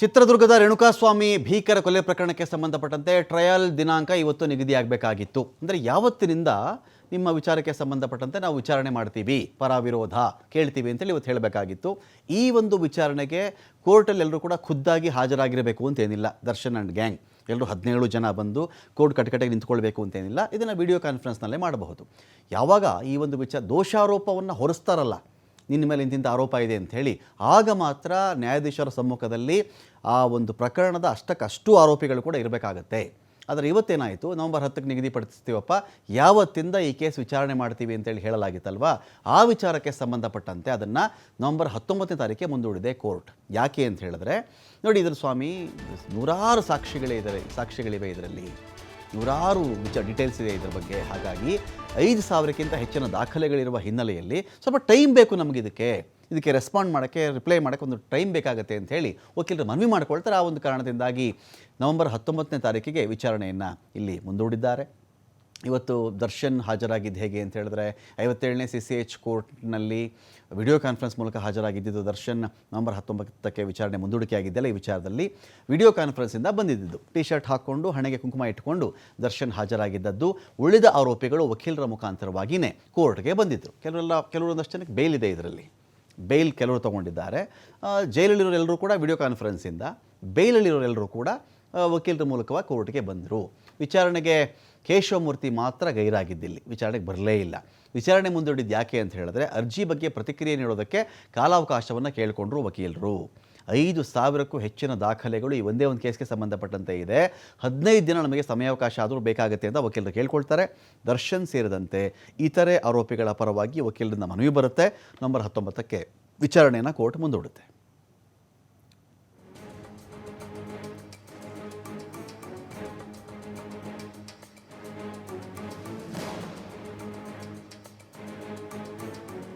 ಚಿತ್ರದುರ್ಗದ ರೇಣುಕಾಸ್ವಾಮಿ ಭೀಕರ ಕೊಲೆ ಪ್ರಕರಣಕ್ಕೆ ಸಂಬಂಧಪಟ್ಟಂತೆ ಟ್ರಯಲ್ ದಿನಾಂಕ ಇವತ್ತು ನಿಗದಿಯಾಗಬೇಕಾಗಿತ್ತು. ಅಂದರೆ ಯಾವತ್ತಿನಿಂದ ನಿಮ್ಮ ವಿಚಾರಕ್ಕೆ ಸಂಬಂಧಪಟ್ಟಂತೆ ನಾವು ವಿಚಾರಣೆ ಮಾಡ್ತೀವಿ ಪರ ವಿರೋಧ ಕೇಳ್ತೀವಿ ಅಂತೇಳಿ ಇವತ್ತು ಹೇಳಬೇಕಾಗಿತ್ತು. ಈ ಒಂದು ವಿಚಾರಣೆಗೆ ಕೋರ್ಟಲ್ಲಿ ಎಲ್ಲರೂ ಕೂಡ ಖುದ್ದಾಗಿ ಹಾಜರಾಗಿರಬೇಕು ಅಂತೇನಿಲ್ಲ. ದರ್ಶನ್ ಆ್ಯಂಡ್ ಗ್ಯಾಂಗ್ ಎಲ್ಲರೂ ಹದಿನೇಳು ಜನ ಬಂದು ಕೋರ್ಟ್ ಕಟಕಟೆಗೆ ನಿಂತ್ಕೊಳ್ಬೇಕು ಅಂತೇನಿಲ್ಲ. ಇದನ್ನು ವಿಡಿಯೋ ಕಾನ್ಫರೆನ್ಸ್ನಲ್ಲೇ ಮಾಡಬಹುದು. ಯಾವಾಗ ಈ ಒಂದು ವಿಚಾರ ದೋಷಾರೋಪವನ್ನು ಹೊರಿಸ್ತಾರಲ್ಲ ನಿನ್ನ ಮೇಲೆ ಇಂತಿಂಥ ಆರೋಪ ಇದೆ ಅಂತ ಹೇಳಿ, ಆಗ ಮಾತ್ರ ನ್ಯಾಯಾಧೀಶರ ಸಮ್ಮುಖದಲ್ಲಿ ಆ ಒಂದು ಪ್ರಕರಣದ ಅಷ್ಟಕ್ಕಷ್ಟು ಆರೋಪಿಗಳು ಕೂಡ ಇರಬೇಕಾಗತ್ತೆ. ಆದರೆ ಇವತ್ತೇನಾಯಿತು? ನವಂಬರ್ ಹತ್ತಕ್ಕೆ ನಿಗದಿಪಡಿಸ್ತೀವಪ್ಪ, ಯಾವತ್ತಿಂದ ಈ ಕೇಸ್ ವಿಚಾರಣೆ ಮಾಡ್ತೀವಿ ಅಂತೇಳಿ ಹೇಳಲಾಗಿತ್ತಲ್ವಾ? ಆ ವಿಚಾರಕ್ಕೆ ಸಂಬಂಧಪಟ್ಟಂತೆ ಅದನ್ನು ನವಂಬರ್ ಹತ್ತೊಂಬತ್ತನೇ ತಾರೀಕಿಗೆ ಮುಂದೂಡಿದೆ ಕೋರ್ಟ್. ಯಾಕೆ ಅಂತ ಹೇಳಿದ್ರೆ, ನೋಡಿ ಇದ್ರ ಸ್ವಾಮಿ, ನೂರಾರು ಸಾಕ್ಷಿಗಳೇ ಇದ್ದಾರೆ ಸಾಕ್ಷಿಗಳಿವೆ ಇದರಲ್ಲಿ. ನೂರಾರು ವಿಚಾರ ಡೀಟೇಲ್ಸ್ ಇದೆ ಇದರ ಬಗ್ಗೆ. ಹಾಗಾಗಿ ಐದು ಸಾವಿರಕ್ಕಿಂತ ಹೆಚ್ಚಿನ ದಾಖಲೆಗಳಿರುವ ಹಿನ್ನೆಲೆಯಲ್ಲಿ ಸ್ವಲ್ಪ ಟೈಮ್ ಬೇಕು ನಮಗೆ ಇದಕ್ಕೆ. ಇದಕ್ಕೆ ರೆಸ್ಪಾಂಡ್ ಮಾಡೋಕ್ಕೆ ರಿಪ್ಲೈ ಮಾಡೋಕ್ಕೆ ಒಂದು ಟೈಮ್ ಬೇಕಾಗುತ್ತೆ ಅಂತ ಹೇಳಿ ವಕೀಲರು ಮನವಿ ಮಾಡಿಕೊಳ್ತಾರೆ. ಆ ಒಂದು ಕಾರಣದಿಂದಾಗಿ ನವೆಂಬರ್ ಹತ್ತೊಂಬತ್ತನೇ ತಾರೀಕಿಗೆ ವಿಚಾರಣೆಯನ್ನು ಇಲ್ಲಿ ಮುಂದೂಡಿದ್ದಾರೆ. ಇವತ್ತು ದರ್ಶನ್ ಹಾಜರಾಗಿದ್ದು ಹೇಗೆ ಅಂತ ಹೇಳಿದ್ರೆ ಐವತ್ತೇಳನೇ ಸಿ ಸಿ ಎಚ್ ಕೋರ್ಟ್ನಲ್ಲಿ ವಿಡಿಯೋ ಕಾನ್ಫರೆನ್ಸ್ ಮೂಲಕ ಹಾಜರಾಗಿದ್ದಿದ್ದು ದರ್ಶನ್ ನವೆಂಬರ್ ಹತ್ತೊಂಬತ್ತಕ್ಕೆ ವಿಚಾರಣೆ ಮುಂದೂಡಿಕೆ ಆಗಿದ್ದೆಲ್ಲ ಈ ವಿಚಾರದಲ್ಲಿ ವಿಡಿಯೋ ಕಾನ್ಫರೆನ್ಸಿಂದ ಬಂದಿದ್ದು ಟಿ ಶರ್ಟ್ ಹಾಕ್ಕೊಂಡು, ಹಣೆಗೆ ಕುಂಕುಮ ಇಟ್ಟುಕೊಂಡು ದರ್ಶನ್ ಹಾಜರಾಗಿದ್ದದ್ದು ಉಳಿದ ಆರೋಪಿಗಳು ವಕೀಲರ ಮುಖಾಂತರವಾಗಿಯೇ ಕೋರ್ಟ್ಗೆ ಬಂದಿದ್ದರು ಕೆಲವೆಲ್ಲ, ಕೆಲವೊಂದಷ್ಟು ಜನಕ್ಕೆ ಬೇಲ್ ಇದೆ ಇದರಲ್ಲಿ. ಬೇಲ್ ಕೆಲವರು ತೊಗೊಂಡಿದ್ದಾರೆ. ಜೈಲಲ್ಲಿರೋರೆಲ್ಲರೂ ಕೂಡ ವಿಡಿಯೋ ಕಾನ್ಫರೆನ್ಸಿಂದ ಬೇಲಲ್ಲಿರೋರೆಲ್ಲರೂ ಕೂಡ ವಕೀಲರ ಮೂಲಕವಾಗಿ ಕೋರ್ಟ್ಗೆ ಬಂದರು. ವಿಚಾರಣೆಗೆ ಕೇಶವಮೂರ್ತಿ ಮಾತ್ರ ಗೈರಾಗಿದ್ದಿಲ್ಲಿ. ವಿಚಾರಣೆಗೆ ಬರಲೇ ಇಲ್ಲ. ವಿಚಾರಣೆ ಮುಂದೂಡಿದ್ದು ಯಾಕೆ ಅಂತ ಹೇಳಿದ್ರೆ ಅರ್ಜಿ ಬಗ್ಗೆ ಪ್ರತಿಕ್ರಿಯೆ ನೀಡೋದಕ್ಕೆ ಕಾಲಾವಕಾಶವನ್ನು ಕೇಳಿಕೊಂಡ್ರು ವಕೀಲರು. ಐದು ಸಾವಿರಕ್ಕೂ ಹೆಚ್ಚಿನ ದಾಖಲೆಗಳು ಈ ಒಂದೇ ಒಂದು ಕೇಸ್ಗೆ ಸಂಬಂಧಪಟ್ಟಂತೆ ಇದೆ. ಹದಿನೈದು ದಿನ ನಮಗೆ ಸಮಯಾವಕಾಶ ಆದರೂ ಬೇಕಾಗುತ್ತೆ ಅಂತ ವಕೀಲರು ಕೇಳ್ಕೊಳ್ತಾರೆ. ದರ್ಶನ್ ಸೇರಿದಂತೆ ಇತರೆ ಆರೋಪಿಗಳ ಪರವಾಗಿ ವಕೀಲರಿಂದ ಮನವಿ ಬರುತ್ತೆ. ನಂಬರ್ ಹತ್ತೊಂಬತ್ತಕ್ಕೆ ವಿಚಾರಣೆಯನ್ನು ಕೋರ್ಟ್ ಮುಂದೂಡುತ್ತೆ.